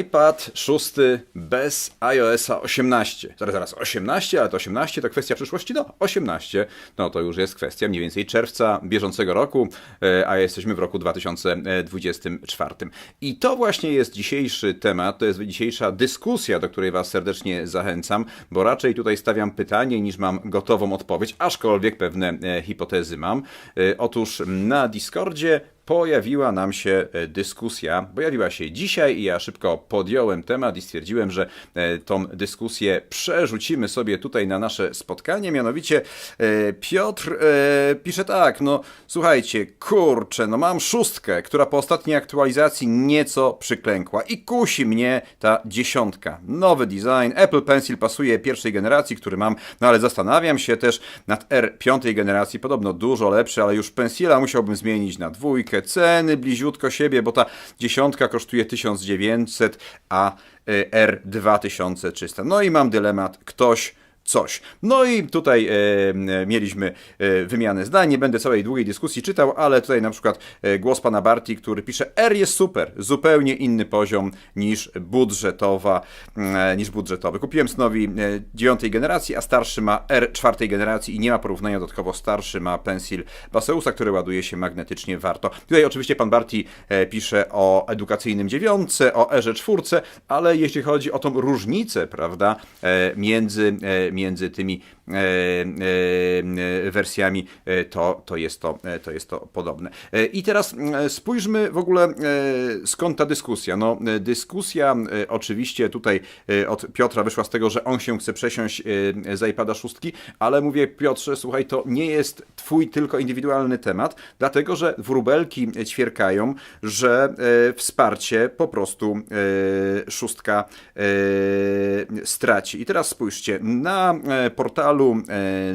iPad 6 bez iOSa 18. Zaraz, zaraz, 18, ale to 18 to kwestia przyszłości? No, 18, no to już jest kwestia mniej więcej czerwca bieżącego roku, e, a jesteśmy w roku 2024. I to właśnie jest dzisiejszy temat, to jest dzisiejsza dyskusja, do której Was serdecznie zachęcam, bo raczej tutaj stawiam pytanie, niż mam gotową odpowiedź, aczkolwiek pewne e, hipotezy mam. E, Otóż na Discordzie pojawiła nam się e, dyskusja. Pojawiła się dzisiaj i ja szybko podjąłem temat i stwierdziłem, że e, tą dyskusję przerzucimy sobie tutaj na nasze spotkanie. Mianowicie e, Piotr pisze tak, no słuchajcie, kurczę, no mam szóstkę, która po ostatniej aktualizacji nieco przyklękła i kusi mnie ta dziesiątka. Nowy design, Apple Pencil pasuje pierwszej generacji, który mam, no ale zastanawiam się też nad R piątej generacji, podobno dużo lepszy, ale już Pencila musiałbym zmienić na dwójkę, ceny bliziutko siebie, bo ta dziesiątka kosztuje 1900, a y, R 2300. No i mam dylemat, ktoś coś. No i tutaj e, mieliśmy e, wymianę zdań. Nie będę całej długiej dyskusji czytał, ale tutaj na przykład e, głos pana Barti, który pisze R jest super, zupełnie inny poziom niż budżetowa, e, niż budżetowy. Kupiłem synowi e, dziewiątej generacji, a starszy ma R czwartej generacji i nie ma porównania dodatkowo starszy ma Pencil Baseusa, który ładuje się magnetycznie warto. Tutaj oczywiście pan Barti e, pisze o edukacyjnym dziewiątce, o Erze czwórce, ale jeśli chodzi o tą różnicę, prawda, między między tymi wersjami, e, to, to, jest to, e, to jest to podobne. E, I teraz e, spójrzmy w ogóle e, skąd ta dyskusja. No, e, dyskusja e, oczywiście tutaj e, od Piotra wyszła z tego, że on się chce przesiąść e, z iPada 6, ale mówię Piotrze, słuchaj, to nie jest twój tylko indywidualny temat, dlatego że wróbelki ćwierkają, że e, wsparcie po prostu e, szóstka e, straci. I teraz spójrzcie, na e, portalu e,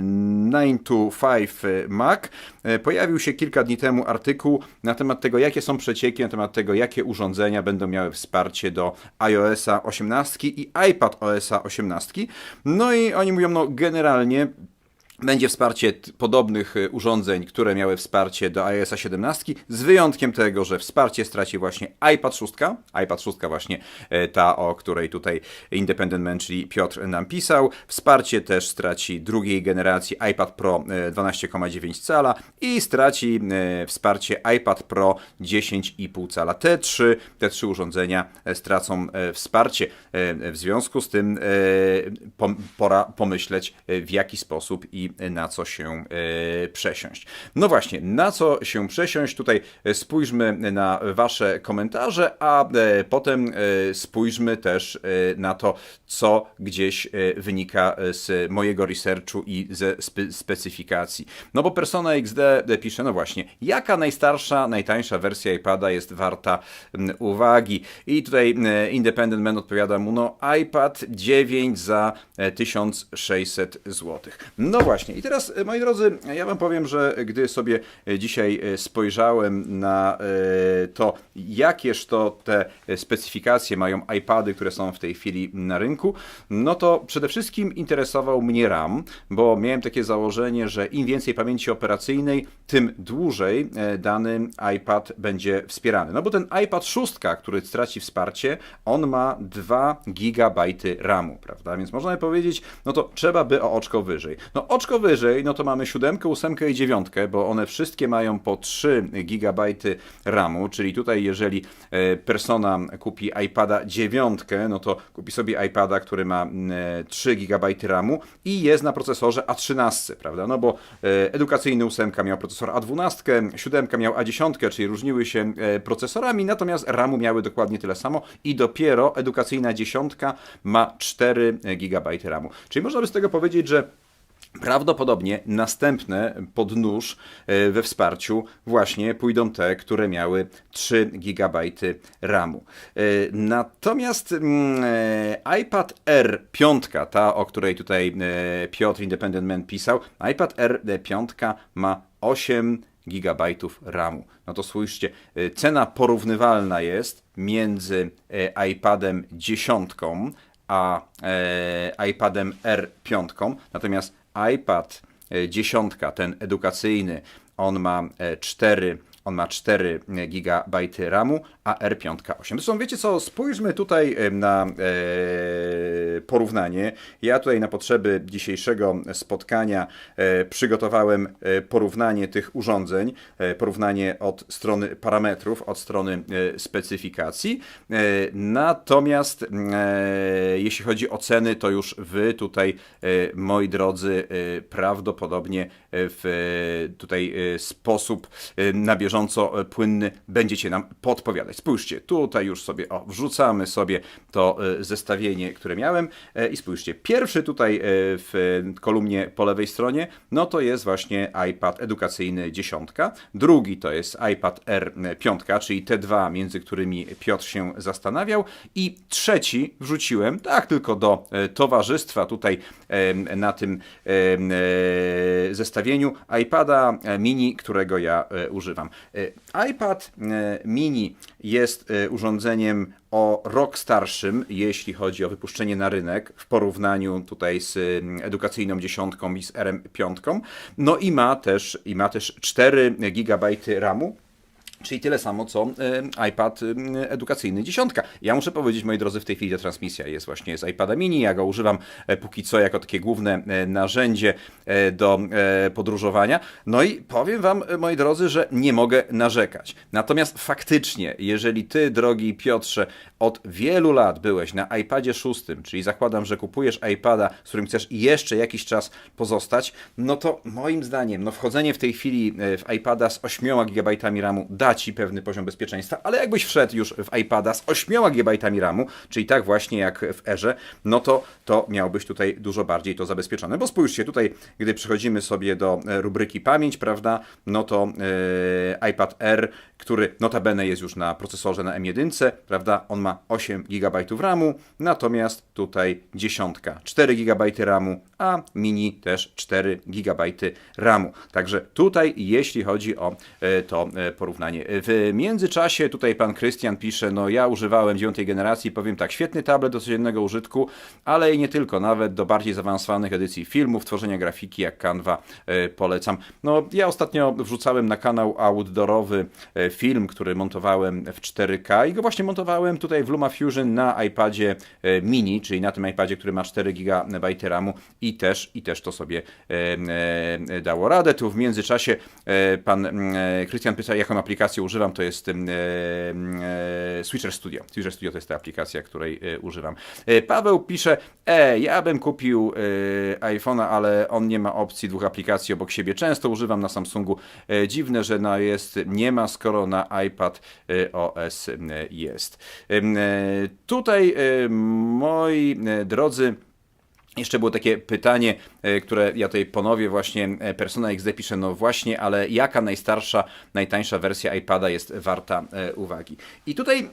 9 to 5 Mac e, pojawił się kilka dni temu artykuł na temat tego, jakie są przecieki, na temat tego, jakie urządzenia będą miały wsparcie do iOSa 18 i iPad OSa 18. No i oni mówią, no generalnie będzie wsparcie podobnych y, urządzeń, które miały wsparcie do iOS 17, z wyjątkiem tego, że wsparcie straci właśnie iPad 6, iPad 6 właśnie e, ta, o której tutaj Independent Man, czyli Piotr nam pisał. Wsparcie też straci drugiej generacji iPad Pro e, 12,9 cala i straci wsparcie iPad Pro 10,5 cala. Te trzy, te trzy urządzenia stracą wsparcie. W związku z tym pora pomyśleć, w jaki sposób i na co się e, przesiąść. No właśnie, na co się przesiąść? Tutaj e, spójrzmy na Wasze komentarze, a e, potem spójrzmy też na to, co gdzieś wynika z mojego researchu i ze spe- specyfikacji. No bo Persona XD pisze, no właśnie, jaka najstarsza, najtańsza wersja iPada jest warta uwagi? I tutaj Independent Man odpowiada mu, no iPad 9 za e, 1600 zł. No właśnie, i teraz, e, moi drodzy, ja wam powiem, że gdy sobie e, dzisiaj e, spojrzałem na to, jakież to te specyfikacje mają iPady, które są w tej chwili na rynku, no to przede wszystkim interesował mnie RAM, bo miałem takie założenie, że im więcej pamięci operacyjnej, tym dłużej dany iPad będzie wspierany. No bo ten iPad 6, który straci wsparcie, on ma 2 GB RAMu, prawda? Więc można by powiedzieć, no to trzeba by o oczko wyżej. No oczko wyżej, no to mamy 7, 8 i 9, bo one wszystkie mają po 3 GB RAMu, czyli tutaj jeżeli e, persona kupi iPada 9, no to kupi sobie iPada, który ma mm, e, 3 GB RAMu i jest na procesorze A13, prawda? No bo e, edukacyjny 8 miał procesor A12, 7 miał A10, czyli różniły się procesorami, natomiast RAMu miały dokładnie tyle samo i dopiero edukacyjna 10 ma 4 GB RAMu. Czyli można by z tego powiedzieć, że Prawdopodobnie następne pod nóż e, we wsparciu właśnie pójdą te, które miały 3 GB RAMu. E, Natomiast mm, e, iPad R 5, ta o której tutaj Piotr Independent Man pisał, iPad R 5 ma 8 GB RAMu. No to spójrzcie, e, cena porównywalna jest między iPadem 10 a iPadem R5, natomiast iPad e, 10, ten edukacyjny, on ma e, 4 on ma 4 GB RAMu, a R5 8. Zresztą wiecie co, spójrzmy tutaj e, na e, porównanie. Ja tutaj na potrzeby dzisiejszego spotkania e, przygotowałem e, porównanie tych urządzeń, e, porównanie od strony parametrów, od strony e, specyfikacji. Natomiast jeśli chodzi o ceny, to już wy tutaj, moi drodzy, prawdopodobnie w tutaj sposób na bieżąco e, płynny będziecie nam podpowiadać. Spójrzcie, tutaj już sobie o, wrzucamy sobie to e, zestawienie, które miałem e, i spójrzcie, pierwszy tutaj w kolumnie po lewej stronie, no to jest właśnie iPad edukacyjny dziesiątka, drugi to jest iPad R5, czyli te dwa, między którymi Piotr się zastanawiał i trzeci wrzuciłem, tak tylko do towarzystwa tutaj na tym zestawieniu iPada mini, którego ja używam. E, iPad e, mini jest e, urządzeniem o rok starszym, jeśli chodzi o wypuszczenie na rynek w porównaniu tutaj z mm, edukacyjną dziesiątką i z RM5. No i ma też, i ma też 4 GB RAMu. Czyli tyle samo co e, iPad e, edukacyjny dziesiątka. Ja muszę powiedzieć, moi drodzy, w tej chwili ta transmisja jest właśnie z iPada mini. Ja go używam e, póki co jako takie główne narzędzie do podróżowania. No i powiem Wam, moi drodzy, że nie mogę narzekać. Natomiast faktycznie, jeżeli Ty, drogi Piotrze, od wielu lat byłeś na iPadzie szóstym, czyli zakładam, że kupujesz iPada, z którym chcesz jeszcze jakiś czas pozostać, no to moim zdaniem, no wchodzenie w tej chwili e, w iPada z 8 GB RAMu da Ci pewny poziom bezpieczeństwa, ale jakbyś wszedł już w iPada z 8 GB RAMu, czyli tak właśnie jak w Erze, no to, to miałbyś tutaj dużo bardziej to zabezpieczone. Bo spójrzcie, tutaj, gdy przechodzimy sobie do e, rubryki pamięć, prawda, no to e, iPad R, który notabene jest już na procesorze na M1, prawda, on ma 8 GB RAMu, natomiast tutaj dziesiątka, 4 GB RAMu, a mini też 4 GB RAMu. Także tutaj, jeśli chodzi o e, to e, porównanie. W międzyczasie tutaj pan Krystian pisze, no ja używałem dziewiątej generacji, powiem tak, świetny tablet do codziennego użytku, ale i nie tylko, nawet do bardziej zaawansowanych edycji filmów, tworzenia grafiki jak Canva e, polecam. No ja ostatnio wrzucałem na kanał outdoorowy film, który montowałem w 4K i go właśnie montowałem tutaj w LumaFusion na iPadzie e, mini, czyli na tym iPadzie, który ma 4 GB RAMu i też, i też to sobie e, e, dało radę. Tu w międzyczasie pan Krystian pyta, jaką aplikację używam, to jest Switcher Studio. Switcher Studio to jest ta aplikacja, której używam. Paweł pisze, e, ja bym kupił iPhone'a, ale on nie ma opcji dwóch aplikacji obok siebie. Często używam na Samsungu. Dziwne, że na jest nie ma, skoro na iPad OS jest. E, Tutaj, e, moi e, drodzy, jeszcze było takie pytanie, które ja tutaj ponowię właśnie, Persona XD pisze, no właśnie, ale jaka najstarsza, najtańsza wersja iPada jest warta uwagi? I tutaj,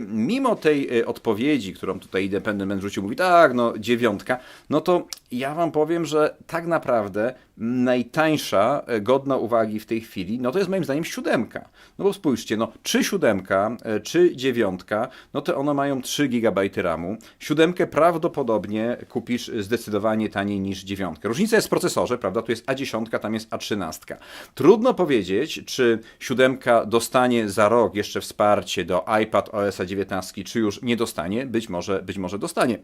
mimo tej odpowiedzi, którą tutaj Independent Man rzucił, mówi tak, no dziewiątka, no to ja wam powiem, że tak naprawdę najtańsza, e, godna uwagi w tej chwili, no to jest moim zdaniem siódemka. No bo spójrzcie, no czy siódemka, e, czy dziewiątka, no to one mają 3 GB RAMu. Siódemkę prawdopodobnie kupisz zdecydowanie taniej niż dziewiątkę. Różnica jest w procesorze, prawda? Tu jest A10, tam jest A13. Trudno powiedzieć, czy siódemka dostanie za rok jeszcze wsparcie do iPad OS 19, czy już nie dostanie. Być może, być może dostanie.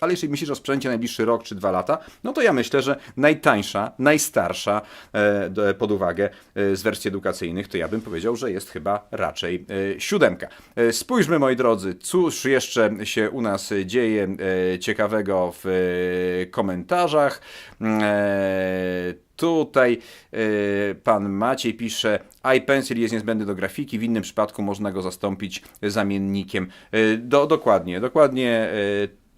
Ale jeśli myślisz o sprzęcie najbliższy rok czy dwa lata, no to ja myślę, że najtańsza, najstarsza e, pod uwagę e, z wersji edukacyjnych, to ja bym powiedział, że jest chyba raczej e, siódemka. Spójrzmy, moi drodzy, cóż jeszcze się u nas dzieje ciekawego w komentarzach. Tutaj pan Maciej pisze, iPencil jest niezbędny do grafiki, w innym przypadku można go zastąpić zamiennikiem. Do, dokładnie, dokładnie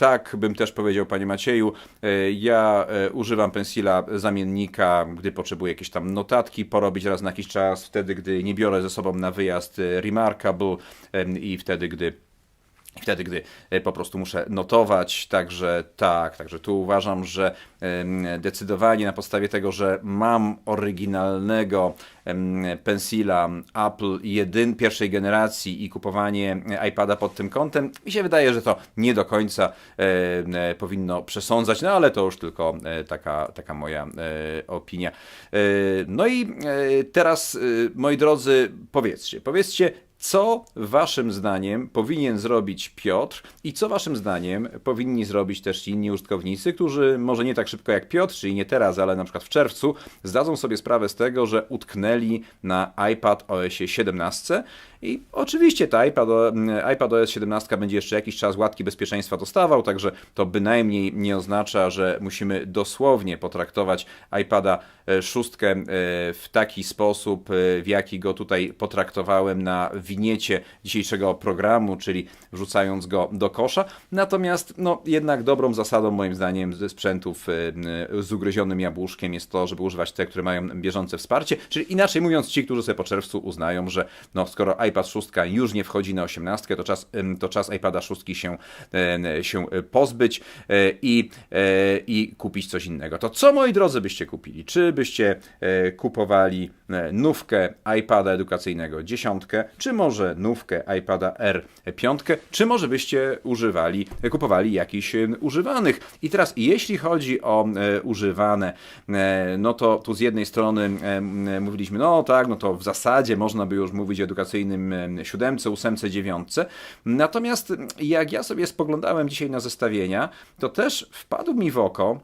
tak bym też powiedział, panie Macieju. E, Ja e, używam pensila zamiennika, gdy potrzebuję jakieś tam notatki porobić raz na jakiś czas, wtedy, gdy nie biorę ze sobą na wyjazd e, Remarkable em, i wtedy, gdy Wtedy, gdy e, po prostu muszę notować, także tak, także tu uważam, że decydowanie na podstawie tego, że mam oryginalnego pensila Apple jedyn, pierwszej generacji i kupowanie iPada pod tym kątem, mi się wydaje, że to nie do końca e, e, powinno przesądzać, no ale to już tylko e, taka, taka moja e, opinia. E, no i e, teraz, e, moi drodzy, powiedzcie, powiedzcie, co waszym zdaniem powinien zrobić Piotr i co waszym zdaniem powinni zrobić też inni użytkownicy, którzy może nie tak szybko jak Piotr, czyli nie teraz, ale na przykład w czerwcu, zdadzą sobie sprawę z tego, że utknęli na iPad OS 17 i oczywiście ta iPad, iPad OS 17 będzie jeszcze jakiś czas łatki bezpieczeństwa dostawał, także to bynajmniej nie oznacza, że musimy dosłownie potraktować iPada 6 w taki sposób, w jaki go tutaj potraktowałem na winiecie dzisiejszego programu, czyli wrzucając go do kosza. Natomiast no, jednak dobrą zasadą moim zdaniem ze sprzętów z ugryzionym jabłuszkiem jest to, żeby używać te, które mają bieżące wsparcie, czyli inaczej mówiąc ci, którzy sobie po czerwcu uznają, że no, skoro iPad 6 już nie wchodzi na 18, to czas, to czas iPada 6 się, się pozbyć e, i, e, i kupić coś innego. To co moi drodzy byście kupili? Czy byście e, kupowali nówkę iPada edukacyjnego dziesiątkę, czy może nówkę iPada R5, czy może byście używali, kupowali jakiś używanych. I teraz jeśli chodzi o używane, no to tu z jednej strony mówiliśmy, no tak, no to w zasadzie można by już mówić o edukacyjnym siódemce, ósemce, dziewiątce. Natomiast jak ja sobie spoglądałem dzisiaj na zestawienia, to też wpadł mi w oko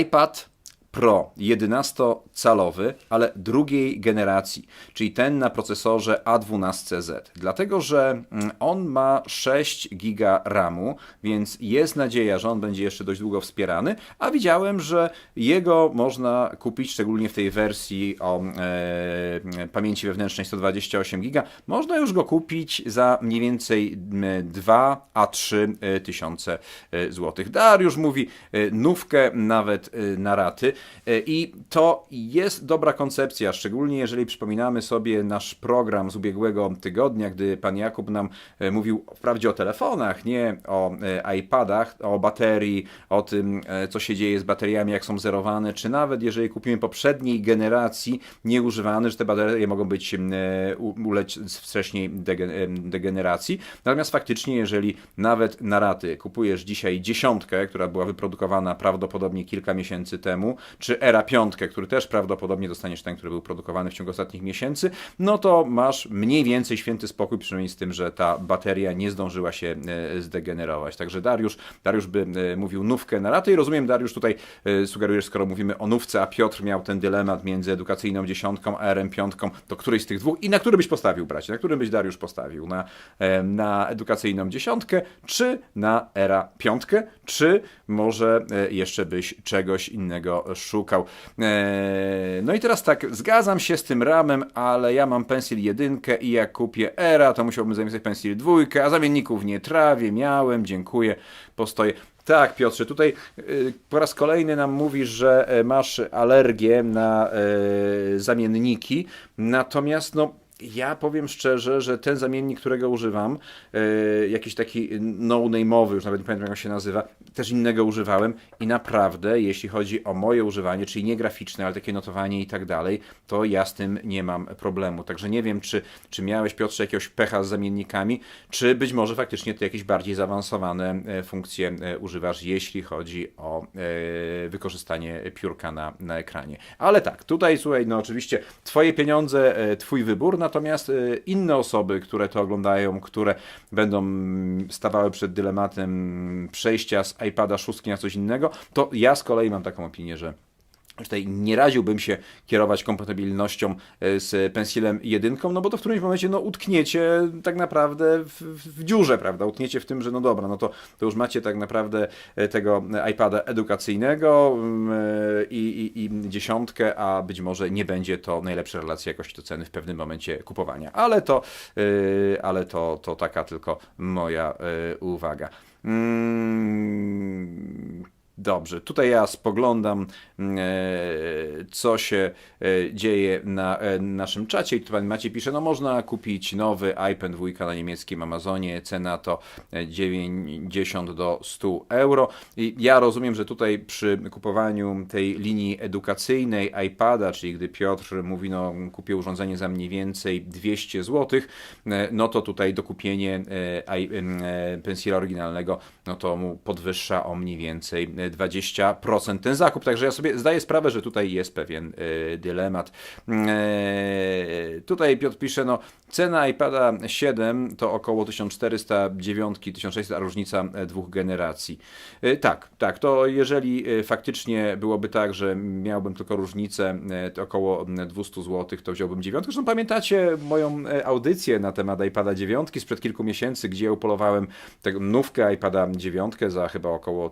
iPad Pro 11-calowy, ale drugiej generacji, czyli ten na procesorze A12Z. Dlatego, że mm, on ma 6 GB RAMu, więc jest nadzieja, że on będzie jeszcze dość długo wspierany, a widziałem, że jego można kupić, szczególnie w tej wersji o e, pamięci wewnętrznej 128 GB, można już go kupić za mniej więcej 2 a 3 e, tysiące e, złotych. Dariusz mówi e, nówkę nawet na raty. E, I to jest dobra koncepcja, szczególnie jeżeli przypominamy sobie nasz program z ubiegłego tygodnia, gdy pan Jakub nam e, mówił wprawdzie o telefonach, nie o e, iPadach, o baterii, o tym, co się dzieje z bateriami, jak są zerowane, czy nawet jeżeli kupimy poprzedniej generacji nieużywane, że te baterie mogą być ulec wcześniej degeneracji. Natomiast faktycznie, jeżeli nawet na raty kupujesz dzisiaj dziesiątkę, która była wyprodukowana prawdopodobnie kilka miesięcy temu, czy Era 5, który też prawdopodobnie dostaniesz ten, który był produkowany w ciągu ostatnich miesięcy, no to masz mniej więcej święty spokój, przynajmniej z tym, że ta bateria nie zdążyła się e, zdegenerować. Także Dariusz, Dariusz by e, mówił nówkę na raty i rozumiem, Dariusz, tutaj e, sugerujesz, skoro mówimy o nówce, a Piotr miał ten dylemat między edukacyjną dziesiątką a RM5, to któryś z tych dwóch i na który byś postawił, bracie? Na którym byś Dariusz postawił? Na, na edukacyjną dziesiątkę, czy na Era 5, czy może jeszcze byś czegoś innego. Eee, no i teraz tak, zgadzam się z tym ramem, ale ja mam pensil jedynkę i jak kupię era, to musiałbym zamiast pensil dwójkę, a zamienników nie trawię, miałem, dziękuję, postoję. Tak, Piotrze, tutaj y, po raz kolejny nam mówisz, że e, masz alergię na e, zamienniki, natomiast no ja powiem szczerze, że ten zamiennik, którego używam, yy, jakiś taki no-name'owy, już nawet nie pamiętam jak się nazywa, też innego używałem i naprawdę, jeśli chodzi o moje używanie, czyli nie graficzne, ale takie notowanie i tak dalej, to ja z tym nie mam problemu. Także nie wiem, czy, czy miałeś, Piotrze, jakiegoś pecha z zamiennikami, czy być może faktycznie ty jakieś bardziej zaawansowane e, funkcje e, używasz, jeśli chodzi o e, wykorzystanie piórka na, na ekranie. Ale tak, tutaj słuchaj, no oczywiście twoje pieniądze, twój wybór, natomiast y, inne osoby, które to oglądają, które będą stawały przed dylematem przejścia z iPada 6 na coś innego, to ja z kolei mam taką opinię, że Tutaj nie radziłbym się kierować kompatybilnością e, z pensilem jedynką, no bo to w którymś momencie no, utkniecie tak naprawdę w, w dziurze, prawda? Utkniecie w tym, że no dobra, no to, to już macie tak naprawdę e, tego iPada edukacyjnego mm, e, i, i, i dziesiątkę, a być może nie będzie to najlepsza relacja jakości do ceny w pewnym momencie kupowania. Ale to, ale to, to taka tylko moja uwaga. Mm Dobrze, tutaj ja spoglądam, mm, e, co się e, dzieje na e, naszym czacie. I tu pan Maciej pisze, no można kupić nowy iPad 2 na niemieckim Amazonie, cena to e, 90 do 100 euro. I ja rozumiem, że tutaj przy kupowaniu tej linii edukacyjnej iPada, czyli gdy Piotr mówi, no kupię urządzenie za mniej więcej 200 zł, no to tutaj dokupienie pensjera oryginalnego, no to mu podwyższa o mniej więcej 20% ten zakup. Także ja sobie zdaję sprawę, że tutaj jest pewien e, dylemat. E, Tutaj Piotr pisze, no cena iPada 7 to około 1409, 1600, a różnica e, dwóch generacji. Tak, tak, to jeżeli faktycznie byłoby tak, że miałbym tylko różnicę około 200 zł, to wziąłbym dziewiątkę. Zresztą pamiętacie moją audycję na temat iPada 9 sprzed kilku miesięcy, gdzie upolowałem tę nówkę iPada 9 za chyba około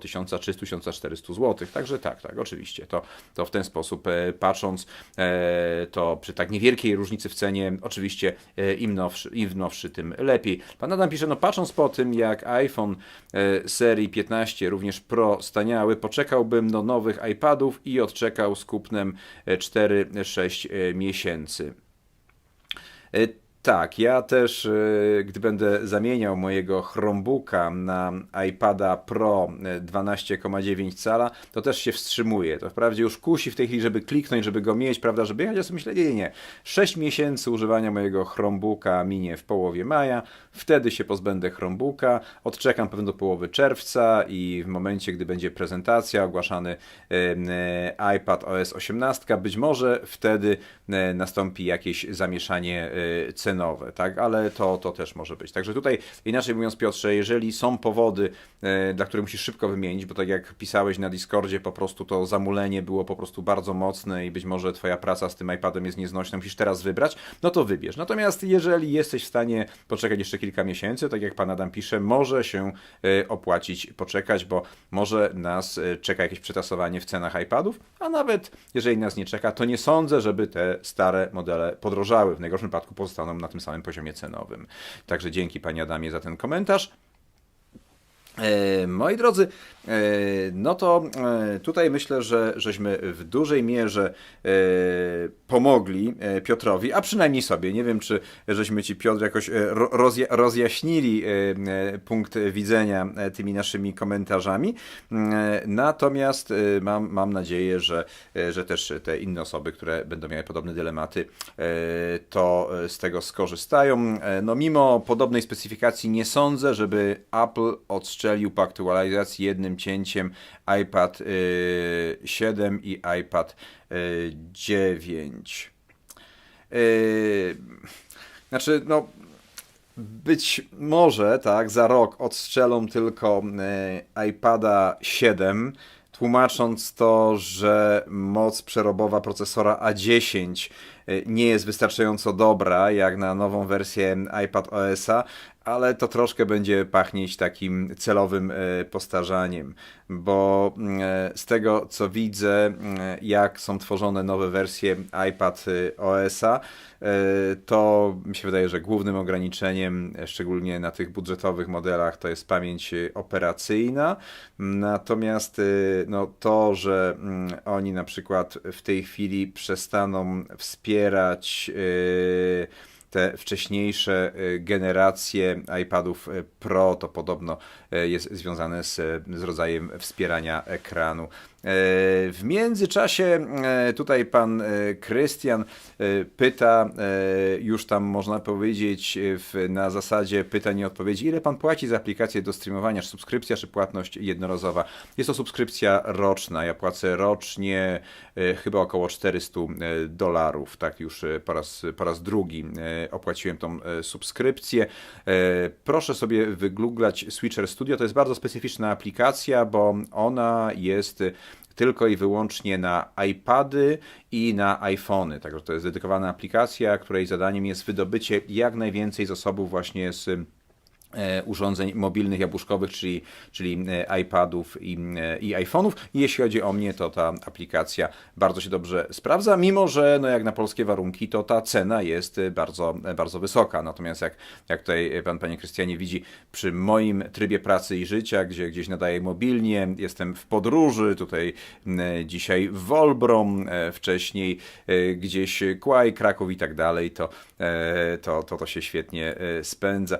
1300-1400 zł. Także tak, tak, oczywiście. To, to w ten sposób e, patrząc, e, to przy tak niewielkiej różnicy w cenie, oczywiście e, im nowszy, im nowszy, tym lepiej. Pan Adam pisze, no patrząc po tym, jak iPhone serii 15, również Pro staniały, poczekałbym do nowych iPadów i odczekał z kupnem e, 4-6 e, miesięcy. E, Tak, ja też, e, gdy będę zamieniał mojego Chromebooka na iPada Pro e, 12,9 cala, to też się wstrzymuję. To wprawdzie już kusi w tej chwili, żeby kliknąć, żeby go mieć, prawda, żeby jechać, ja sobie myślę, nie, nie, nie. 6 miesięcy używania mojego Chromebooka minie w połowie maja, wtedy się pozbędę Chromebooka, odczekam pewnie do połowy czerwca i w momencie, gdy będzie prezentacja, ogłaszany e, e, iPad OS 18, być może wtedy e, nastąpi jakieś zamieszanie e, cenowe, tak, ale to, to też może być. Także tutaj, inaczej mówiąc Piotrze, jeżeli są powody, e, dla których musisz szybko wymienić, bo tak jak pisałeś na Discordzie, po prostu to zamulenie było po prostu bardzo mocne i być może twoja praca z tym iPadem jest nieznośna, musisz teraz wybrać, no to wybierz. Natomiast jeżeli jesteś w stanie poczekać jeszcze kilka miesięcy, tak jak pan Adam pisze, może się e, opłacić poczekać, bo może nas e, czeka jakieś przetasowanie w cenach iPadów, a nawet jeżeli nas nie czeka, to nie sądzę, żeby te stare modele podrożały. W najgorszym wypadku pozostaną na tym samym poziomie cenowym. Także dzięki panie Adamie za ten komentarz. E, Moi drodzy, e, no to e, tutaj myślę, że żeśmy w dużej mierze pomogli Piotrowi, a przynajmniej sobie. Nie wiem, czy żeśmy ci Piotr jakoś ro- rozja- rozjaśnili punkt widzenia tymi naszymi komentarzami. Natomiast mam, mam nadzieję, że, że też te inne osoby, które będą miały podobne dylematy, to z tego skorzystają. No mimo podobnej specyfikacji nie sądzę, żeby Apple odstrzelił po aktualizacji jednym cięciem iPad y, 7 i iPad y, 9. Y, Znaczy, no, być może, tak, za rok odstrzelą tylko iPada 7, tłumacząc to, że moc przerobowa procesora A10 e, nie jest wystarczająco dobra, jak na nową wersję iPad OS-a, ale to troszkę będzie pachnieć takim celowym e, postarzaniem, bo e, z tego co widzę, mm, jak są tworzone nowe wersje iPad e, OS-a, e, to mi się wydaje, że głównym ograniczeniem, e, szczególnie na tych budżetowych modelach, to jest pamięć e, operacyjna. Natomiast e, no, to, że mm, oni na przykład w tej chwili przestaną wspierać e, te wcześniejsze e, generacje iPadów e, Pro to podobno e, jest związane z, z rodzajem wspierania ekranu. E, W międzyczasie e, tutaj pan e, Krystian pyta, już tam można powiedzieć w, na zasadzie pytań i odpowiedzi, ile pan płaci za aplikację do streamowania, czy subskrypcja, czy płatność jednorazowa. Jest to subskrypcja roczna. Ja płacę rocznie chyba około 400 e, dolarów, tak już po raz, po raz drugi opłaciłem tą subskrypcję. Proszę sobie wygooglać Switcher Studio, to jest bardzo specyficzna aplikacja, bo ona jest tylko i wyłącznie na iPady i na iPhony. Także to jest dedykowana aplikacja, której zadaniem jest wydobycie jak najwięcej zasobów właśnie z urządzeń mobilnych, jabłuszkowych, czyli, czyli e, iPadów i, e, i iPhone'ów. Jeśli chodzi o mnie, to ta aplikacja bardzo się dobrze sprawdza, mimo że no jak na polskie warunki, to ta cena jest e, bardzo, e, bardzo wysoka. Natomiast jak, jak tutaj pan, panie Krystianie, widzi przy moim trybie pracy i życia, gdzie gdzieś nadaję mobilnie, jestem w podróży, tutaj dzisiaj w Wolbrom, e, wcześniej e, gdzieś Kłaj, Kraków i tak dalej, to, e, to, to, to się świetnie e, spędza.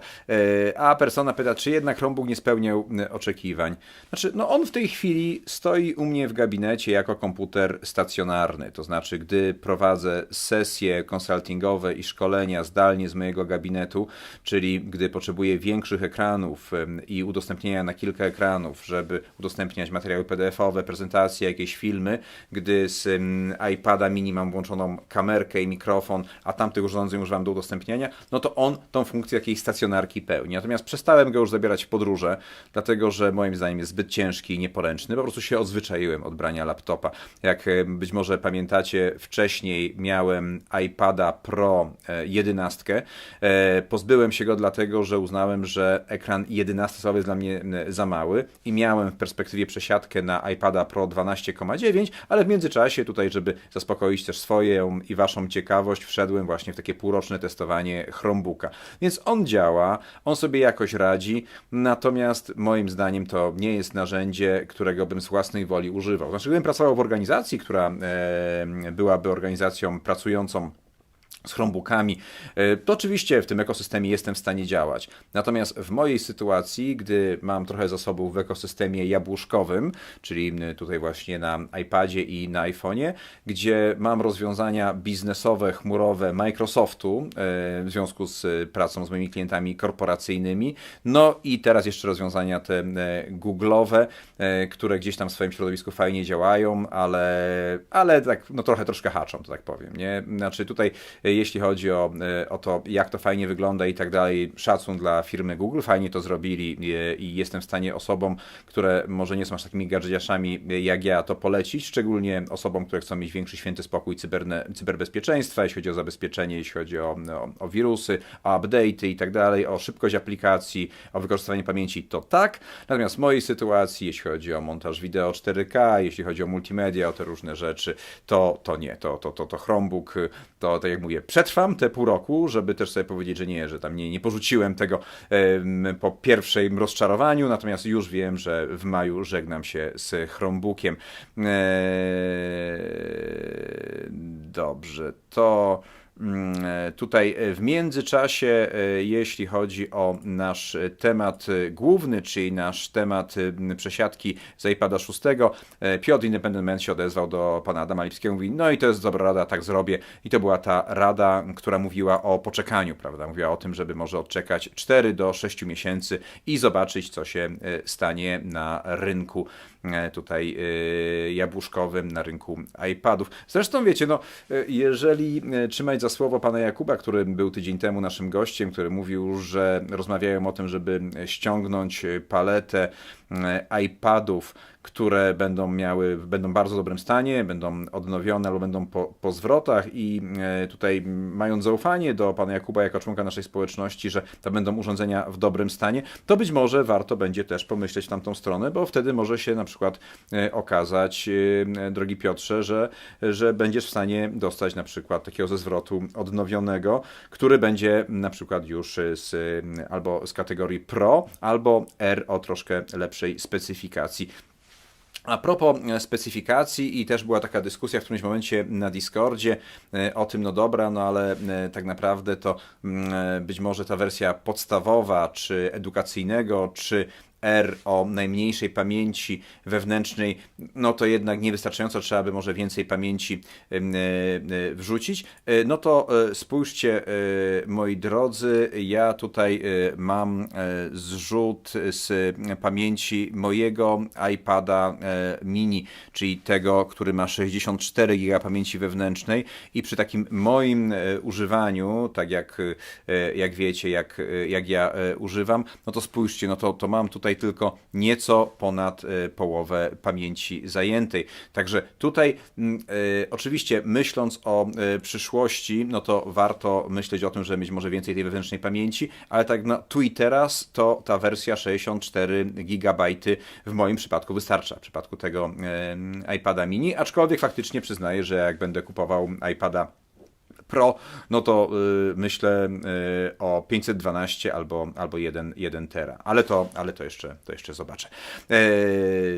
A persona pyta, czy jednak Chromebook nie spełniał oczekiwań. Znaczy, no on w tej chwili stoi u mnie w gabinecie jako komputer stacjonarny, to znaczy, gdy prowadzę sesje konsultingowe i szkolenia zdalnie z mojego gabinetu, czyli gdy potrzebuję większych ekranów i udostępnienia na kilka ekranów, żeby udostępniać materiały PDF-owe, prezentacje, jakieś filmy, gdy z iPada mini mam włączoną kamerkę i mikrofon, a tamtych urządzeń używam do udostępniania, no to on tą funkcję jakiejś stacjonarki pełni. Natomiast przestałem go już zabierać w podróże, dlatego że moim zdaniem jest zbyt ciężki i nieporęczny. Po prostu się odzwyczaiłem od brania laptopa. Jak e, być może pamiętacie, wcześniej miałem iPada Pro e, 11. E, Pozbyłem się go dlatego, że uznałem, że ekran 11 jest dla mnie za mały i miałem w perspektywie przesiadkę na iPada Pro 12,9, ale w międzyczasie tutaj, żeby zaspokoić też swoją i waszą ciekawość, wszedłem właśnie w takie półroczne testowanie Chromebooka. Więc on działa, on sobie jakoś radzi, natomiast moim zdaniem to nie jest narzędzie, którego bym z własnej woli używał. Znaczy, gdybym pracował w organizacji, która byłaby organizacją pracującą z Chromebookami, e, to oczywiście w tym ekosystemie jestem w stanie działać. Natomiast w mojej sytuacji, gdy mam trochę zasobów w ekosystemie jabłuszkowym, czyli tutaj właśnie na iPadzie i na iPhone'ie, gdzie mam rozwiązania biznesowe, chmurowe Microsoftu e, w związku z e, pracą z moimi klientami korporacyjnymi, no i teraz jeszcze rozwiązania te Google'owe, które gdzieś tam w swoim środowisku fajnie działają, ale, ale tak no trochę troszkę haczą, to tak powiem, nie? Znaczy tutaj jeśli chodzi o, e, o to, jak to fajnie wygląda i tak dalej, szacun dla firmy Google, fajnie to zrobili e, i jestem w stanie osobom, które może nie są aż takimi gadżeciarzami e, jak ja, to polecić, szczególnie osobom, które chcą mieć większy święty spokój cyberne, cyberbezpieczeństwa, jeśli chodzi o zabezpieczenie, jeśli chodzi o, o, o wirusy, o update'y i tak dalej, o szybkość aplikacji, o wykorzystywanie pamięci, to tak. Natomiast w mojej sytuacji, jeśli chodzi o montaż wideo 4K, jeśli chodzi o multimedia, o te różne rzeczy, to, to nie, to, to, to, to Chromebook, to tak jak mówię, przetrwam te pół roku, żeby też sobie powiedzieć, że nie, że tam nie, nie porzuciłem tego po pierwszym rozczarowaniu, natomiast już wiem, że w maju żegnam się z Chromebookiem. Eee, dobrze, to. Mm, e, Tutaj e, w międzyczasie, e, jeśli chodzi o nasz temat główny, czyli nasz temat przesiadki z iPada 6, e, Piotr Independent Man się odezwał do pana Adama Lipskiego, mówi, no i to jest dobra rada, tak zrobię. I to była ta rada, która mówiła o poczekaniu, prawda? Mówiła o tym, żeby może odczekać 4 do 6 miesięcy i zobaczyć, co się stanie na rynku tutaj e, jabłuszkowym, na rynku iPadów. Zresztą wiecie, no, e, jeżeli e, trzymać za słowo pana Jakuba, który był tydzień temu naszym gościem, który mówił, że rozmawiają o tym, żeby ściągnąć paletę e, iPadów, które będą miały, będą w bardzo dobrym stanie, będą odnowione albo będą po, po zwrotach i e, tutaj mając zaufanie do pana Jakuba jako członka naszej społeczności, że to będą urządzenia w dobrym stanie, to być może warto będzie też pomyśleć w tamtą stronę, bo wtedy może się na przykład e, okazać, e, drogi Piotrze, że, że będziesz w stanie dostać na przykład takiego ze zwrotu odnowionego, który będzie na przykład już z, albo z kategorii Pro, albo R o troszkę lepszej specyfikacji. A propos e, specyfikacji, i też była taka dyskusja w którymś momencie na Discordzie e, o tym, no dobra, no ale e, tak naprawdę to mm, być może ta wersja podstawowa, czy edukacyjnego, czy R o najmniejszej pamięci wewnętrznej, no to jednak niewystarczająco, trzeba by może więcej pamięci e, e, wrzucić. E, No to spójrzcie, moi drodzy, ja tutaj mam zrzut z pamięci mojego iPada mini, czyli tego, który ma 64 GB pamięci wewnętrznej i przy takim moim używaniu, tak jak, jak wiecie, jak, jak ja używam, no to spójrzcie, no to, to mam tutaj tutaj tylko nieco ponad e, połowę pamięci zajętej. Także tutaj mm, e, oczywiście myśląc o e, przyszłości, no to warto myśleć o tym, żeby mieć może więcej tej wewnętrznej pamięci, ale tak na tu i teraz to ta wersja 64 GB w moim przypadku wystarcza. W przypadku tego iPada mini, aczkolwiek faktycznie przyznaję, że jak będę kupował iPada Pro, no to y, myślę y, o 512 albo, albo 1, 1 tera, ale to, ale to jeszcze, to jeszcze zobaczę. E,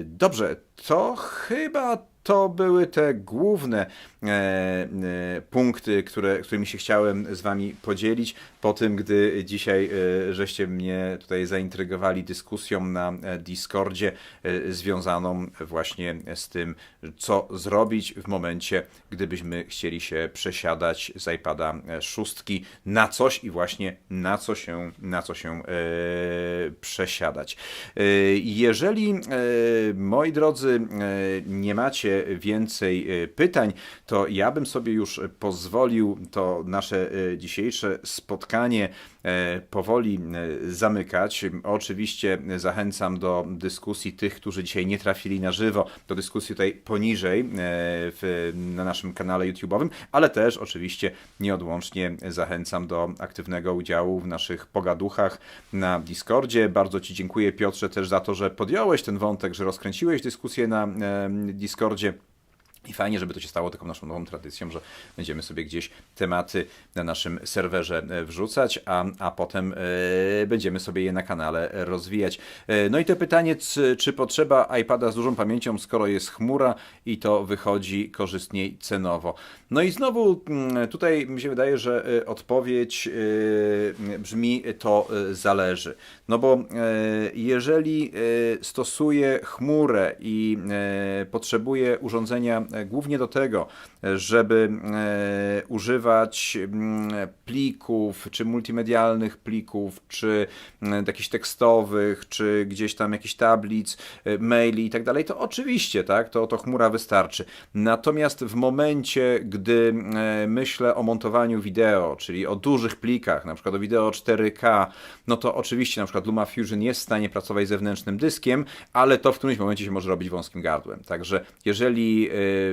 dobrze, to chyba to były te główne e, e, punkty, które, którymi się chciałem z Wami podzielić po tym, gdy dzisiaj e, żeście mnie tutaj zaintrygowali dyskusją na e, Discordzie e, związaną właśnie z tym, co zrobić w momencie, gdybyśmy chcieli się przesiadać z iPada e, szóstki na coś i właśnie na co się, na co się przesiadać. Jeżeli, moi drodzy, nie macie więcej pytań, to ja bym sobie już pozwolił to nasze dzisiejsze spotkanie e, powoli e, zamykać. Oczywiście zachęcam do dyskusji tych, którzy dzisiaj nie trafili na żywo, do dyskusji tutaj poniżej e, w, na naszym kanale YouTube'owym, ale też oczywiście nieodłącznie zachęcam do aktywnego udziału w naszych pogaduchach na Discordzie. Bardzo Ci dziękuję Piotrze też za to, że podjąłeś ten wątek, że rozkręciłeś dyskusję na Discordzie. I fajnie, żeby to się stało taką naszą nową tradycją, że będziemy sobie gdzieś tematy na naszym serwerze e, wrzucać, a, a potem e, będziemy sobie je na kanale rozwijać. E, no i to pytanie, czy, czy potrzeba iPada z dużą pamięcią, skoro jest chmura i to wychodzi korzystniej cenowo. No i znowu mm, tutaj mi się wydaje, że odpowiedź e, brzmi to e, zależy. No bo e, jeżeli e, stosuję chmurę i e, potrzebuję urządzenia głównie do tego, e, żeby e, używać mm, plików, czy multimedialnych plików, czy mm, jakichś tekstowych, czy gdzieś tam jakichś tablic, e, maili i tak dalej, to oczywiście, tak, to, to chmura wystarczy. Natomiast w momencie, gdy e, myślę o montowaniu wideo, czyli o dużych plikach, na przykład o wideo 4K, no to oczywiście na przykład LumaFusion jest w stanie pracować zewnętrznym dyskiem, ale to w którymś momencie się może robić wąskim gardłem. Także jeżeli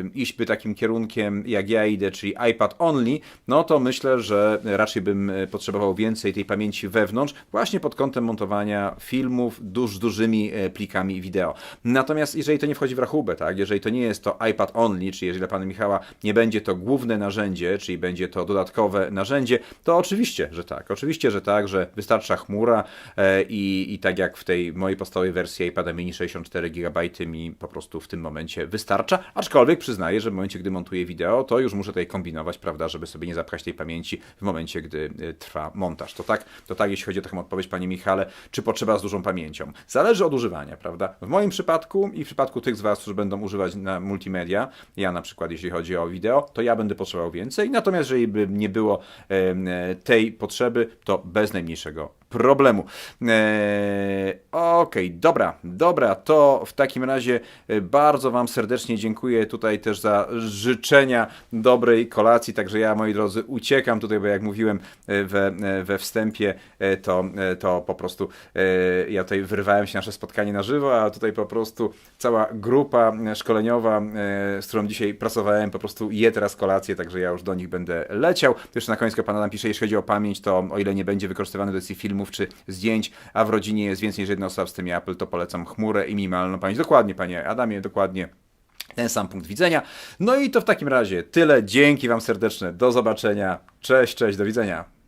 y, iść by takim kierunkiem, jak ja idę, czyli iPad only, no to myślę, że raczej bym y, potrzebował więcej tej pamięci wewnątrz, właśnie pod kątem montowania filmów duż, dużymi y, plikami wideo. Natomiast jeżeli to nie wchodzi w rachubę, tak, jeżeli to nie jest to iPad only, czyli jeżeli dla pana Michała nie będzie to główne narzędzie, czyli będzie to dodatkowe narzędzie, to oczywiście, że tak. Oczywiście, że tak, że wystarcza chmura e, i, i tak jak w tej mojej podstawowej wersji iPada mini 64 GB mi po prostu w tym momencie wystarcza, aczkolwiek przyznaję, że w momencie, gdy montuję wideo, to już muszę tutaj kombinować, prawda, żeby sobie nie zapchać tej pamięci w momencie, gdy y, trwa montaż. To tak, to tak, jeśli chodzi o taką odpowiedź, Panie Michale, czy potrzeba z dużą pamięcią? Zależy od używania, prawda? W moim przypadku i w przypadku tych z Was, którzy będą używać na multimedia, ja na przykład, jeśli chodzi o wideo, to ja będę potrzebował więcej, natomiast jeżeli by nie było e, tej potrzeby, to bez najmniejszego problemu. Eee, Okej, dobra, dobra, to w takim razie e, bardzo Wam serdecznie dziękuję tutaj też za życzenia dobrej kolacji, także ja, moi drodzy, uciekam tutaj, bo jak mówiłem e, we, e, we wstępie, to, to po prostu ja tutaj wyrwałem się na nasze spotkanie na żywo, a tutaj po prostu cała grupa szkoleniowa, z którą dzisiaj pracowałem, po prostu je teraz kolację, także ja już do nich będę leciał. Jeszcze na koniec Pan napisze, jeśli chodzi o pamięć, to o ile nie będzie wykorzystywany do edycji filmów czy zdjęć, a w rodzinie jest więcej niż jedna osoba w systemie Apple, to polecam chmurę i minimalną pamięć. Dokładnie, panie Adamie, dokładnie ten sam punkt widzenia. No i to w takim razie tyle. Dzięki Wam serdeczne. Do zobaczenia. Cześć, cześć, do widzenia.